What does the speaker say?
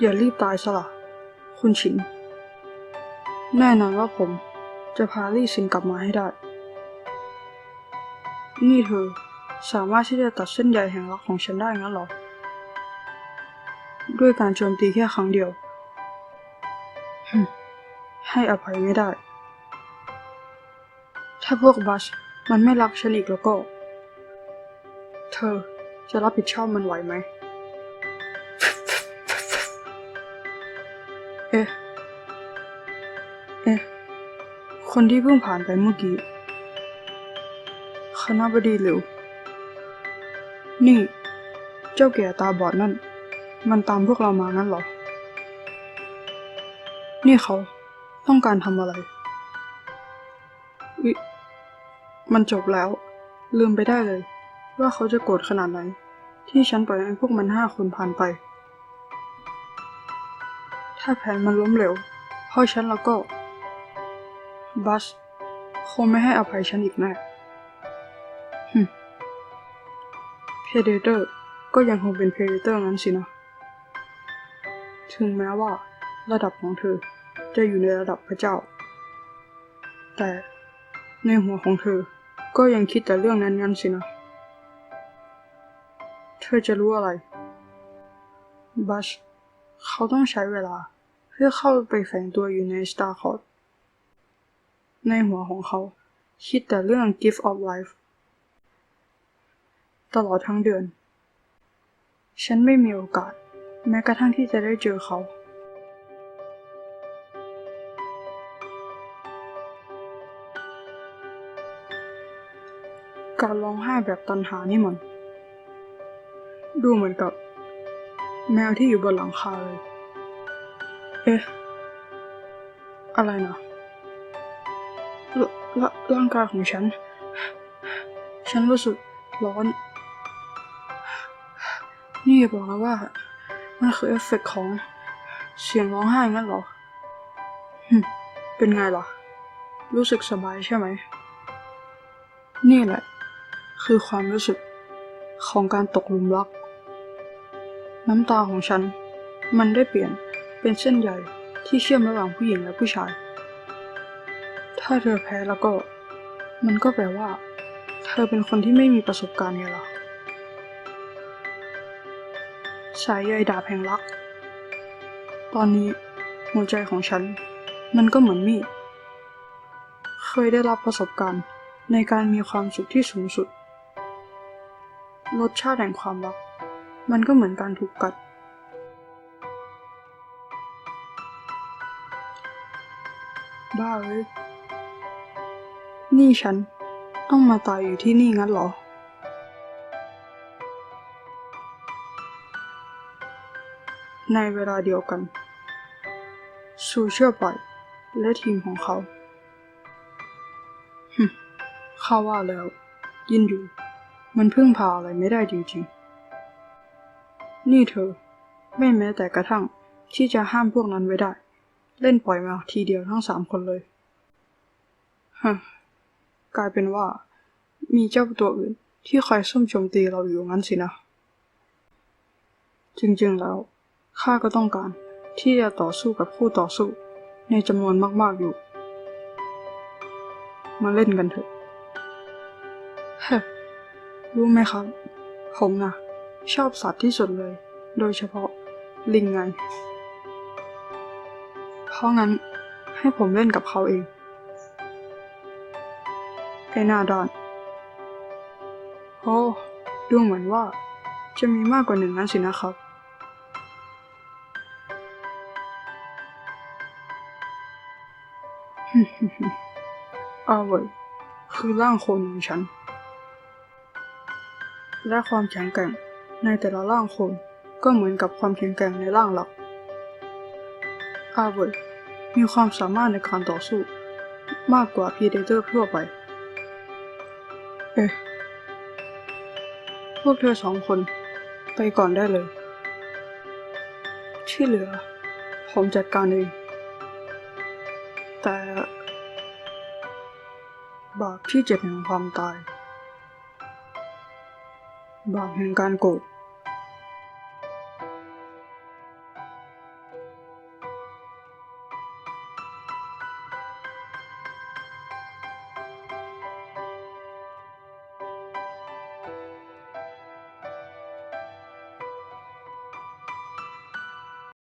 อย่ารีบตายซะละคุณฉิน แน่นอนว่าผมจะพาลี่ซินกลับมาให้ได้ นี่เธอสามารถที่จะตัดเส้นใยแห่งรักของฉันได้งั้นหรอ ด้วยการโจมตีแค่ครั้งเดียว ให้อภัยไม่ได้ ถ้าพวกบัสมันไม่รักฉันอีกแล้วก็ เธอจะรับผิดชอบมันไหวไหม อ๊ะ เอ๊ะ คนที่เพิ่งผ่านไปเมื่อกี้ คณะบดีหลิว นี่ เจ้าแก่ตาบอดนั่น มันตามพวกเรามางั้นเหรอ นี่เขาต้องการทำอะไร วิ มันจบแล้ว ลืมไปได้เลย ว่าเขาจะโกรธขนาดไหน ที่ฉันปล่อยให้พวกมันห้าคนผ่านไป ถ้าแผนมันล้มเหลวเพราะฉันแล้วก็ บัสคงไม่ให้อภัยฉันอีกแน่ฮึเพเดเตอร์ก็ยังคงเป็นเพเดเตอร์งั้นสินะ ถึงแม้ว่าระดับของเธอจะอยู่ในระดับพระเจ้า แต่ในหัวของเธอก็ยังคิดแต่เรื่องนั้นงั้นสินะ เธอจะรู้อะไร บัช เขาต้องใช้เวลา เพื่อเข้าไปแฝงตัวอยู่ในสตาร์คอร์ดในหัวของเขา คิดแต่เรื่อง Gift of Life ตลอดทั้งเดือน ฉันไม่มีโอกาส แม้กระทั่งที่จะได้เจอเขาการร้องไห้แบบตันหานี่มัน ดูเหมือนกับ แมวที่อยู่บนหลังคาเลย เอ๊ะ อะไรนะรรร่างกายของฉัน ฉันรู้สึกร้อน นี่อย่าบอกนะว่า มันคือเอฟเฟกต์ของเสียงร้องไห้งั้นเหรอ เป็นไงล่ะ รู้สึกสบายใช่ไหม นี่แหละ คือความรู้สึกของการตกหลุมรัก น้ำตาของฉัน มันได้เปลี่ยน เป็นเส้นใยที่เชื่อมระหว่างผู้หญิงและผู้ชาย ถ้าเธอแพ้แล้วก็ มันก็แปลว่า เธอเป็นคนที่ไม่มีประสบการณ์ไงล่ะสายใยดาบแห่งรัก ตอนนี้หัวใจของฉัน มันก็เหมือนมีด เคยได้รับประสบการณ์ในการมีความสุขที่สูงสุด รสชาติแห่งความรัก มันก็เหมือนการถูกกัด บ้าเว้ย นี่ฉัน ต้องมาตายอยู่ที่นี่งั้นเหรอ ในเวลาเดียวกัน ซูเชื่อปล่อยและทีมของเขาฮึมข้าว่าแล้ว ยินอยู่ มันพึ่งพาอะไรไม่ได้จริงๆ นี่เธอ ไม่แม้แต่กระทั่งที่จะห้ามพวกนั้นไว้ได้ เล่นปล่อยมาทีเดียวทั้งสามคนเลยฮะกลายเป็นว่า มีเจ้าตัวอื่นที่คอยซุ่มโจมตีเราอยู่งั้นสินะ จริงๆแล้วข้าก็ต้องการที่จะต่อสู้กับคู่ต่อสู้ในจำนวนมากๆอยู่ มาเล่นกันเถอะเฮ้รู้ไหมครับ ผมนะชอบสัตว์ที่สุดเลย โดยเฉพาะลิงไง เพราะงั้นให้ผมเล่นกับเขาเองไอ้หน้าด้านโอ้ดูเหมือนว่าจะมีมากกว่าหนึ่งนั้นสินะครับ อาเวยคือร่างโคลนของฉัน และความแข็งแกร่งในแต่ละร่างโคลนก็เหมือนกับความแข็งแกร่งในร่างหลัก อาเวยมีความสามารถในการต่อสู้ มากกว่าพีเดเตอร์ทั่วไป เอ๊ะ พวกเธอสองคนไปก่อนได้เลย ที่เหลือ ผมจัดการเอง แต่ บาปที่เจ็บแห่งความตาย บาปแห่งการโกรธ